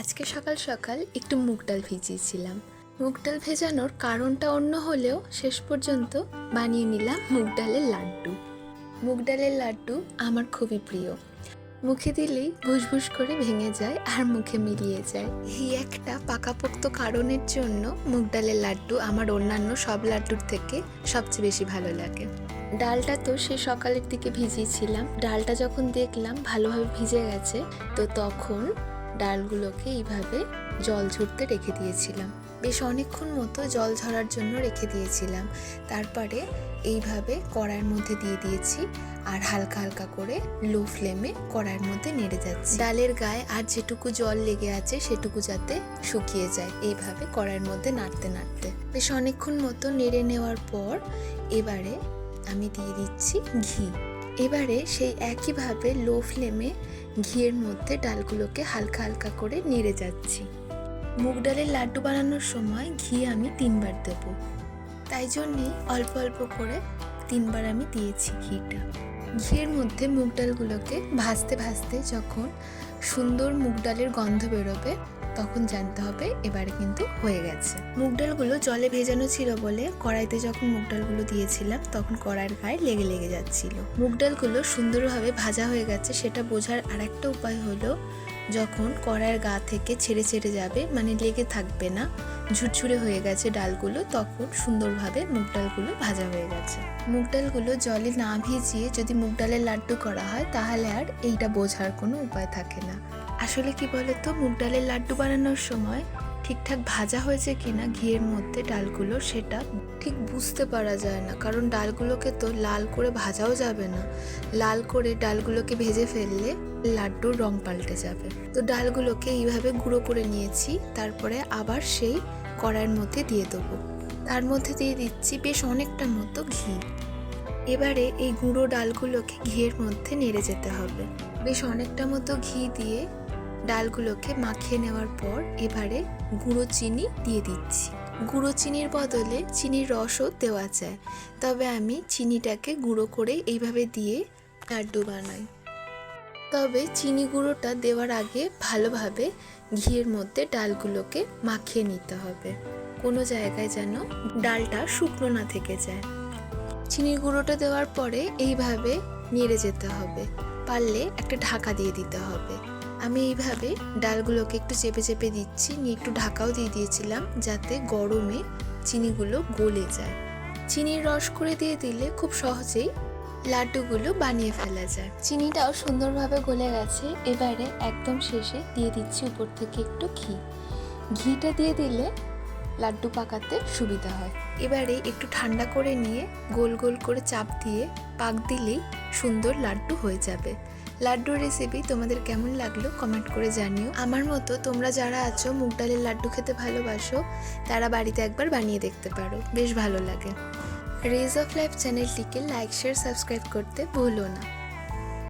আজকে সকাল সকাল একটু মুগ ডাল ভিজিয়েছিলাম। মুগ ডাল ভেজানোর কারণটা অন্য হলেও শেষ পর্যন্ত বানিয়ে নিলাম মুগ ডালের লাড্ডু। মুগ ডালের লাড্ডু আমার খুবই প্রিয়। মুখে দিলেই ভুসভুস করে ভেঙে যায় আর মুখে মিলিয়ে যায়। এই একটা পাকাপোক্ত কারণের জন্য মুগ ডালের লাড্ডু আমার অন্যান্য সব লাড্ডুর থেকে সবচেয়ে বেশি ভালো লাগে। ডালটা তো সে সকালের দিকে ভিজিয়েছিলাম। ডালটা যখন দেখলাম ভালোভাবে ভিজে গেছে, তো তখন ডালগুলোকে এইভাবে জল ঝরতে রেখে দিয়েছিলাম। বেশ অনেকক্ষণ মতো জল ঝরার জন্য রেখে দিয়েছিলাম। তারপরে এইভাবে কড়াইয়ের মধ্যে দিয়ে দিয়েছি আর হালকা হালকা করে লো ফ্লেমে কড়াইয়ের মধ্যে নেড়ে যাচ্ছে। ডালের গায়ে আর যেটুকু জল লেগে আছে সেটুকু যাতে শুকিয়ে যায় এইভাবে কড়াইয়ের মধ্যে নাড়তে নাড়তে। বেশ অনেকক্ষণ মতো নেড়ে নেওয়ার পর এবারে আমি দিয়ে দিচ্ছি ঘি। এবারে সেই একইভাবে লো ফ্লেমে ঘিয়ের মধ্যে ডালগুলোকে হালকা হালকা করে নেড়ে যাচ্ছি। মুগ ডালের লাড্ডু বানানোর সময় ঘি আমি তিনবার দেব। তাই জন্যেই অল্প অল্প করে তিনবার আমি দিয়েছি ঘিটা। ঘিয়ের মধ্যে মুগ ডালগুলোকে ভাজতে ভাজতে যখন সুন্দর মুগ ডালের গন্ধ বেরোবে তখন জানতে হবে এবারে কিন্তু হয়ে গেছে। মুগ ডালগুলো জলে ভেজানো ছিল বলে কড়াইতে যখন মুগ ডালগুলো দিয়েছিলাম তখন কড়াইয়ের গায়ে লেগে লেগে যাচ্ছিল। মুগ ডালগুলো সুন্দরভাবে ভাজা হয়ে গেছে সেটা বোঝার আরেকটা উপায় হলো যখন কড়াইয়ের গা থেকে ছেড়ে ছেড়ে যাবে মানে লেগে থাকবে না, ঝুরঝুরে হয়ে গেছে ডালগুলো, তখন সুন্দরভাবে মুগ ডালগুলো ভাজা হয়ে গেছে। মুগ ডালগুলো জলে না ভিজিয়ে যদি মুগ ডালের লাড্ডু করা হয় তাহলে আর এইটা বোঝার কোনো উপায় থাকে না। আসলে কি বলতো, মুগ ডালের লাড্ডু বানানোর সময় ঠিকঠাক ভাজা হয়েছে কিনা ঘিয়ের মধ্যে ডালগুলো, সেটা ঠিক বুঝতে পারা যায় না। কারণ ডালগুলোকে তো লাল করে ভাজাও যাবে না। লাল করে ডালগুলোকে ভেজে ফেললে লাড্ডুর রং পাল্টে যাবে। তো ডালগুলোকে এইভাবে গুঁড়ো করে নিয়েছি, তারপরে আবার সেই কড়াইয়ের মধ্যে দিয়ে দেবো। তার মধ্যে দিয়ে দিচ্ছি বেশ অনেকটা মতো ঘি। এবারে এই গুঁড়ো ডালগুলোকে ঘিয়ের মধ্যে নেড়ে যেতে হবে। বেশ অনেকটা মতো ঘি দিয়ে ডালগুলোকে মাখিয়ে নেওয়ার পর এবারে গুঁড়ো চিনি দিয়ে দিচ্ছি। গুঁড়ো চিনির বদলে চিনির রসও দেওয়া যায়। তবে আমি চিনিটাকে গুঁড়ো করে এইভাবে দিয়ে লাড্ডু বানাই। তবে চিনি গুঁড়োটা দেওয়ার আগে ভালোভাবে ঘিয়ের মধ্যে ডালগুলোকে মাখিয়ে নিতে হবে। কোনো জায়গায় যেন ডালটা শুকনো না থেকে যায়। চিনির গুঁড়োটা দেওয়ার পরে এইভাবে নেড়ে যেতে হবে। পারলে একটা ঢাকা দিয়ে দিতে হবে। আমি এইভাবে ডালগুলোকে একটু চেপে চেপে দিচ্ছি। নিয়ে একটু ঢাকাও দিয়ে দিয়েছিলাম যাতে গরমে চিনিগুলো গলে যায়। চিনির রস করে দিয়ে দিলে খুব সহজেই লাড্ডুগুলো বানিয়ে ফেলা যায়। চিনিটাও সুন্দরভাবে গলে গেছে। এবারে একদম শেষে দিয়ে দিচ্ছি উপর থেকে একটু ঘি। ঘিটা দিয়ে দিলে লাড্ডু পাকাতে সুবিধা হয়। এবারে একটু ঠান্ডা করে নিয়ে গোল গোল করে চাপ দিয়ে পাক দিলেই সুন্দর লাড্ডু হয়ে যাবে। লাড্ডুর রেসিপি তোমাদের কেমন লাগল কমেন্ট করে জানিও। আমার মতো তোমরা যারা আছো, মুগ ডালের লাড্ডু খেতে ভালোবাসো, তারা বাড়িতে একবার বানিয়ে দেখতে পারো। বেশ ভালো লাগে। রেজ অফ লাইফ চ্যানেলটিকে লাইক শেয়ার সাবস্ক্রাইব করতে ভুলো না।